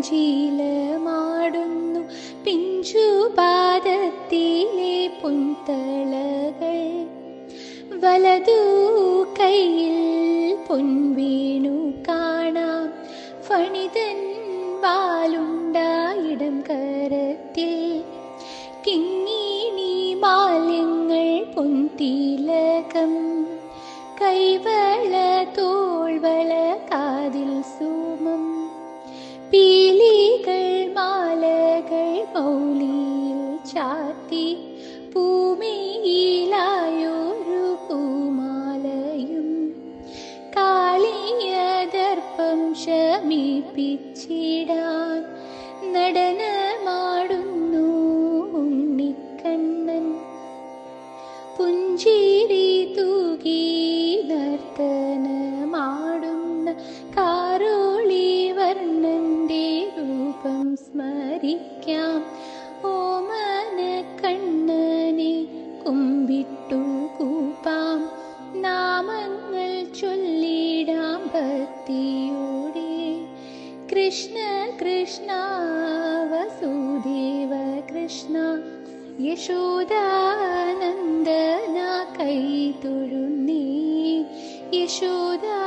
പഞ്ചീലമാടുന്നു. പിഞ്ചുപാദത്തിലെ പുൻതളകൾ വലതു കയ്യിൽ പൊൻവീണു കാണാം. ഫണിതൻ വാലുണ്ടായിടം കരത്തിൽ കിങ്ങിണി മാല്യങ്ങൾ പൊൻതിലകം. കൈവള തോൾവള കാതിൽ സൂമം. പീലികൾ ചാത്തി പൂമയിലായൊരു പൂമാലയും കാളിയദർപ്പം ശമിപ്പിച്ചിടാൻ നടനമാടുന്നു ഉണ്ണിക്കണ്ണൻ. പുഞ്ചിരി തൂകി നർത്തനമാടുന്ന കാരോളി വർണന്റെ രൂപം സ്മരിക്കാം. ഓമന നാമങ്ങൾ ചൊല്ലിടാം ഭക്തിയോടെ കൃഷ്ണ കൃഷ്ണ വസുദേവ കൃഷ്ണ യശോദാനന്ദന കൈ തൊഴുന്നേ യശോദാ